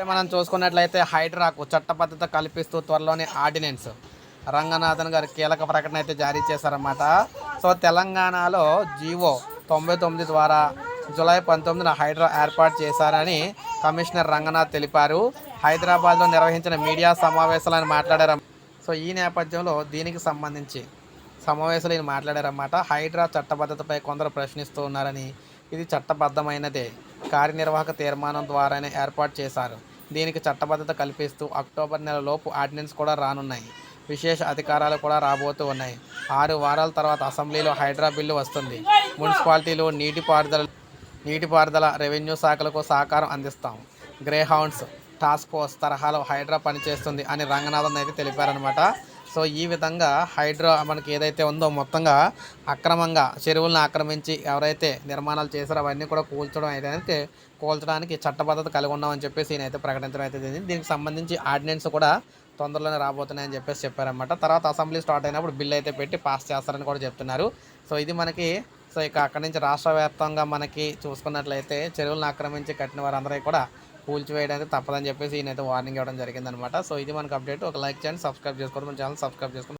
ఇప్పుడే మనం చూసుకున్నట్లయితే హైడ్రాకు చట్టబద్ధత కల్పిస్తూ త్వరలోనే ఆర్డినెన్స్. రంగనాథన్ గారు కీలక ప్రకటన అయితే జారీ చేశారన్నమాట. సో తెలంగాణలో జీవో తొంభై తొమ్మిది ద్వారా జూలై పంతొమ్మిదిన హైడ్రా ఏర్పాటు చేశారని కమిషనర్ రంగనాథ్ తెలిపారు. హైదరాబాద్లో నిర్వహించిన మీడియా సమావేశాలను మాట్లాడారు. సో ఈ నేపథ్యంలో దీనికి సంబంధించి సమావేశంలో ఈయన మాట్లాడారన్నమాట. హైడ్రా చట్టబద్ధతపై కొందరు ప్రశ్నిస్తూ ఉన్నారని ఇది చట్టబద్ధమైనదే. కార్యనిర్వాహక తీర్మానం ద్వారానే ఏర్పాటు చేశారు. దీనికి చట్టబద్ధత కల్పిస్తూ అక్టోబర్ నెలలోపు ఆర్డినెన్స్ కూడా రానున్నాయి. విశేష అధికారాలు కూడా రాబోతూ ఉన్నాయి. ఆరు వారాల తర్వాత అసెంబ్లీలో హైడ్రా బిల్లు వస్తుంది. మున్సిపాలిటీలు నీటిపారుదల నీటిపారుదల రెవెన్యూ శాఖలకు సహకారం అందిస్తాం. గ్రే హౌండ్స్ టాస్క్ ఫోర్స్ తరహాలో హైడ్రా పనిచేస్తుంది అని రంగనాథన్ అయితే తెలిపారనమాట సో ఈ విధంగా హైడ్రో మనకి ఏదైతే ఉందో మొత్తంగా అక్రమంగా చెరువులను ఆక్రమించి ఎవరైతే నిర్మాణాలు చేశారో అవన్నీ కూడా కూల్చడం అయితే కూల్చడానికి చట్టబద్ధత కలిగి ఉన్నామని చెప్పేసి ఈయన అయితే ప్రకటించడం అయితే జరిగింది. దీనికి సంబంధించి ఆర్డినెన్స్ కూడా తొందరలోనే రాబోతున్నాయని చెప్పేసి చెప్పారనమాట తర్వాత అసెంబ్లీ స్టార్ట్ అయినప్పుడు బిల్ అయితే పెట్టి పాస్ చేస్తారని కూడా చెప్తున్నారు. సో ఇది మనకి సో ఇక అక్కడి నుంచి రాష్ట్ర వ్యాప్తంగా మనకి చూసుకున్నట్లయితే చెరువులను ఆక్రమించి కట్టిన వారందరికీ కూడా కూల్చివేయడానికి తప్పదని చెప్పేసి ఈయనైతే వార్నింగ్ ఇవ్వడం జరిగిందనమాట సో ఇది మనకు అప్డేట్ ఒక లైక్ చేయండి సబ్స్క్రైబ్ చేసుకోండి మన ఛానల్ సబ్స్క్రైబ్ చేసుకోండి.